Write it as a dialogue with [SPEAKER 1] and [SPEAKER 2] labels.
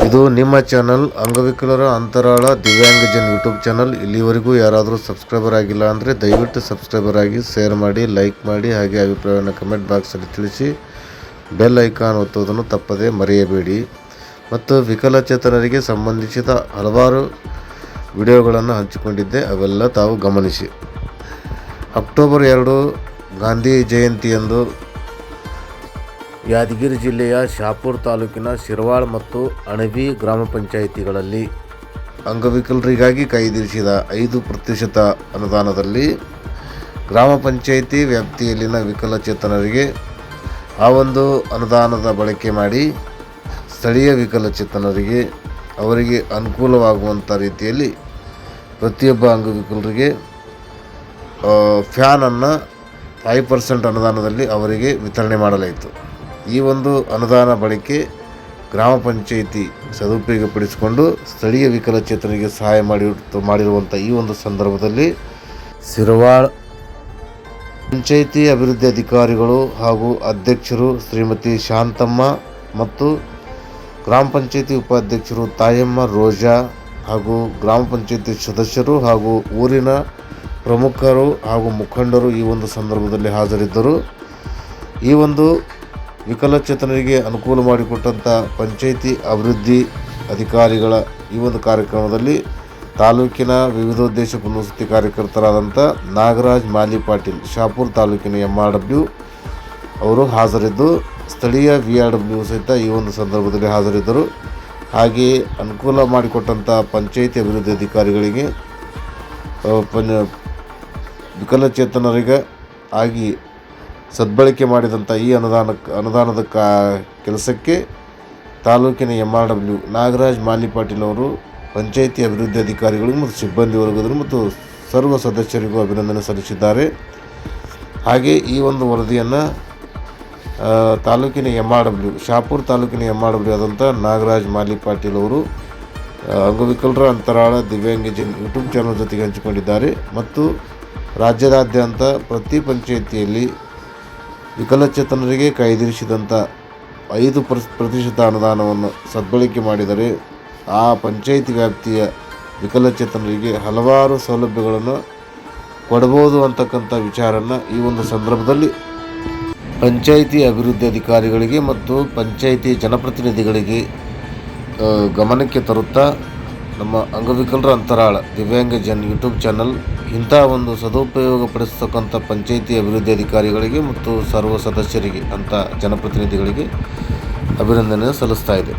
[SPEAKER 1] ಇದು ನಿಮ್ಮ ಚಾನಲ್ ಅಂಗವಿಕಲರ ಅಂತರಾಳ ದಿವ್ಯಾಂಗಜನ್ ಯೂಟ್ಯೂಬ್ ಚಾನಲ್ ಇಲ್ಲಿವರೆಗೂ ಯಾರಾದರೂ ಸಬ್ಸ್ಕ್ರೈಬರ್ ಆಗಿಲ್ಲ ಅಂದರೆ ದಯವಿಟ್ಟು ಸಬ್ಸ್ಕ್ರೈಬರ್ ಆಗಿ ಶೇರ್ ಮಾಡಿ ಲೈಕ್ ಮಾಡಿ, ಹಾಗೆ ಅಭಿಪ್ರಾಯವನ್ನು ಕಮೆಂಟ್ ಬಾಕ್ಸಲ್ಲಿ ತಿಳಿಸಿ. ಬೆಲ್ ಐಕಾನ್ ಒತ್ತುವುದನ್ನು ತಪ್ಪದೇ ಮರೆಯಬೇಡಿ. ಮತ್ತು ವಿಕಲಚೇತನರಿಗೆ ಸಂಬಂಧಿಸಿದ ಹಲವಾರು ವಿಡಿಯೋಗಳನ್ನು ಹಂಚಿಕೊಂಡಿದ್ದೆ. ಅವೆಲ್ಲ ತಾವು ಗಮನಿಸಿ. ಅಕ್ಟೋಬರ್ ಎರಡು ಗಾಂಧಿ ಜಯಂತಿಯಂದು ಯಾದಗಿರಿ ಜಿಲ್ಲೆಯ ಶಾಪುರ್ ತಾಲೂಕಿನ ಶಿರ್ವಾಳ್ ಮತ್ತು ಅಣಬಿ ಗ್ರಾಮ ಪಂಚಾಯಿತಿಗಳಲ್ಲಿ ಅಂಗವಿಕಲರಿಗಾಗಿ ಕಾಯ್ದಿರಿಸಿದ ಐದು ಪ್ರತಿಶತ ಅನುದಾನದಲ್ಲಿ ಗ್ರಾಮ ಪಂಚಾಯಿತಿ ವ್ಯಾಪ್ತಿಯಲ್ಲಿನ ವಿಕಲಚೇತನರಿಗೆ ಆ ಒಂದು ಅನುದಾನದ ಬಳಕೆ ಮಾಡಿ ಸ್ಥಳೀಯ ವಿಕಲಚೇತನರಿಗೆ ಅವರಿಗೆ ಅನುಕೂಲವಾಗುವಂಥ ರೀತಿಯಲ್ಲಿ ಪ್ರತಿಯೊಬ್ಬ ಅಂಗವಿಕಲರಿಗೆ ಫ್ಯಾನನ್ನು ಫೈವ್ ಪರ್ಸೆಂಟ್ ಅನುದಾನದಲ್ಲಿ ಅವರಿಗೆ ವಿತರಣೆ ಮಾಡಲಾಯಿತು. ಈ ಒಂದು ಅನುದಾನ ಬಳಕೆ ಗ್ರಾಮ ಪಂಚಾಯಿತಿ ಸದುಪಯೋಗಪಡಿಸಿಕೊಂಡು ಸ್ಥಳೀಯ ವಿಕಲಚೇತನರಿಗೆ ಸಹಾಯ ಮಾಡಿ ಮಾಡಿರುವಂಥ ಈ ಒಂದು ಸಂದರ್ಭದಲ್ಲಿ ಸಿರವಾಳ್ ಪಂಚಾಯಿತಿ ಅಭಿವೃದ್ಧಿ ಅಧಿಕಾರಿಗಳು ಹಾಗೂ ಅಧ್ಯಕ್ಷರು ಶ್ರೀಮತಿ ಶಾಂತಮ್ಮ ಮತ್ತು ಗ್ರಾಮ ಪಂಚಾಯಿತಿ ಉಪಾಧ್ಯಕ್ಷರು ತಾಯಮ್ಮ ರೋಜಾ ಹಾಗೂ ಗ್ರಾಮ ಪಂಚಾಯಿತಿ ಸದಸ್ಯರು ಹಾಗೂ ಊರಿನ ಪ್ರಮುಖರು ಹಾಗೂ ಮುಖಂಡರು ಈ ಒಂದು ಸಂದರ್ಭದಲ್ಲಿ ಹಾಜರಿದ್ದರು. ಈ ಒಂದು ವಿಕಲಚೇತನರಿಗೆ ಅನುಕೂಲ ಮಾಡಿಕೊಟ್ಟಂಥ ಪಂಚಾಯಿತಿ ಅಭಿವೃದ್ಧಿ ಅಧಿಕಾರಿಗಳ ಈ ಒಂದು ಕಾರ್ಯಕ್ರಮದಲ್ಲಿ ತಾಲೂಕಿನ ವಿವಿಧೋದ್ದೇಶ ಪುನರ್ವಸತಿ ಕಾರ್ಯಕರ್ತರಾದಂಥ ನಾಗರಾಜ್ ಮಾಲಿ ಪಾಟೀಲ್, ಶಾಪುರ್ ತಾಲೂಕಿನ ಎಂ ಆರ್ ಡಬ್ಲ್ಯೂ ಅವರು ಹಾಜರಿದ್ದು, ಸ್ಥಳೀಯ ವಿ ಆರ್ ಡಬ್ಲ್ಯೂ ಸಹಿತ ಈ ಒಂದು ಸಂದರ್ಭದಲ್ಲಿ ಹಾಜರಿದ್ದರು. ಹಾಗೆಯೇ ಅನುಕೂಲ ಮಾಡಿಕೊಟ್ಟಂಥ ಪಂಚಾಯಿತಿ ಅಭಿವೃದ್ಧಿ ಅಧಿಕಾರಿಗಳಿಗೆ ವಿಕಲಚೇತನರಿಗೆ ಆಗಿ ಸದ್ಬಳಕೆ ಮಾಡಿದಂಥ ಈ ಅನುದಾನಕ್ಕೆ ಅನುದಾನದ ಕಾ, ಕೆಲಸಕ್ಕೆ ತಾಲೂಕಿನ M R W Nagaraj Mali ಅವರು ಪಂಚಾಯಿತಿ ಅಭಿವೃದ್ಧಿ ಅಧಿಕಾರಿಗಳು ಮತ್ತು ಸಿಬ್ಬಂದಿ ವರ್ಗದರು ಮತ್ತು ಸರ್ವ ಸದಸ್ಯರಿಗೂ ಅಭಿನಂದನೆ ಸಲ್ಲಿಸಿದ್ದಾರೆ. ಹಾಗೆ ಈ ಒಂದು ವರದಿಯನ್ನು ತಾಲೂಕಿನ ಎಂ ಆರ್ ಡಬ್ಲ್ಯೂ ಶಾಪುರ್ ತಾಲೂಕಿನ ಎಂ ಆರ್ ಡಬ್ಲ್ಯೂ ಆದಂಥ ನಾಗರಾಜ್ ಮಾಲಿ ಪಾಟೀಲ್ ಅವರು ಅಂಗವಿಕಲರ ಅಂತರಾಳ ದಿವ್ಯಾಂಗಜನ್ ಯೂಟ್ಯೂಬ್ ಚಾನಲ್ ಜೊತೆಗೆ ಹಂಚಿಕೊಂಡಿದ್ದಾರೆ. ಮತ್ತು ರಾಜ್ಯದಾದ್ಯಂತ ಪ್ರತಿ ಪಂಚಾಯಿತಿಯಲ್ಲಿ ವಿಕಲಚೇತನರಿಗೆ ಕಾಯ್ದಿರಿಸಿದಂಥ ಐದು ಪರ್ ಪ್ರತಿಶತ ಅನುದಾನವನ್ನು ಸದ್ಬಳಕೆ ಮಾಡಿದರೆ ಆ ಪಂಚಾಯಿತಿ ವ್ಯಾಪ್ತಿಯ ವಿಕಲಚೇತನರಿಗೆ ಹಲವಾರು ಸೌಲಭ್ಯಗಳನ್ನು ಕೊಡಬಹುದು ಅಂತಕ್ಕಂಥ ವಿಚಾರನ ಈ ಒಂದು ಸಂದರ್ಭದಲ್ಲಿ ಪಂಚಾಯಿತಿ ಅಭಿವೃದ್ಧಿ ಅಧಿಕಾರಿಗಳಿಗೆ ಮತ್ತು ಪಂಚಾಯಿತಿ ಜನಪ್ರತಿನಿಧಿಗಳಿಗೆ ಗಮನಕ್ಕೆ ತರುತ್ತಾ ನಮ್ಮ ಅಂಗವಿಕಲರ ಅಂತರಾಳ ದಿವ್ಯಾಂಗ ಜನ್ ಯೂಟ್ಯೂಬ್ ಚಾನಲ್ ಇಂಥ ಒಂದು ಸದುಪಯೋಗ ಪಡಿಸ್ತಕ್ಕಂಥ ಪಂಚಾಯಿತಿ ಅಭಿವೃದ್ಧಿ ಅಧಿಕಾರಿಗಳಿಗೆ ಮತ್ತು ಸರ್ವ ಸದಸ್ಯರಿಗೆ ಅಂತ ಜನಪ್ರತಿನಿಧಿಗಳಿಗೆ ಅಭಿನಂದನೆ ಸಲ್ಲಿಸ್ತಾ ಇದೆ.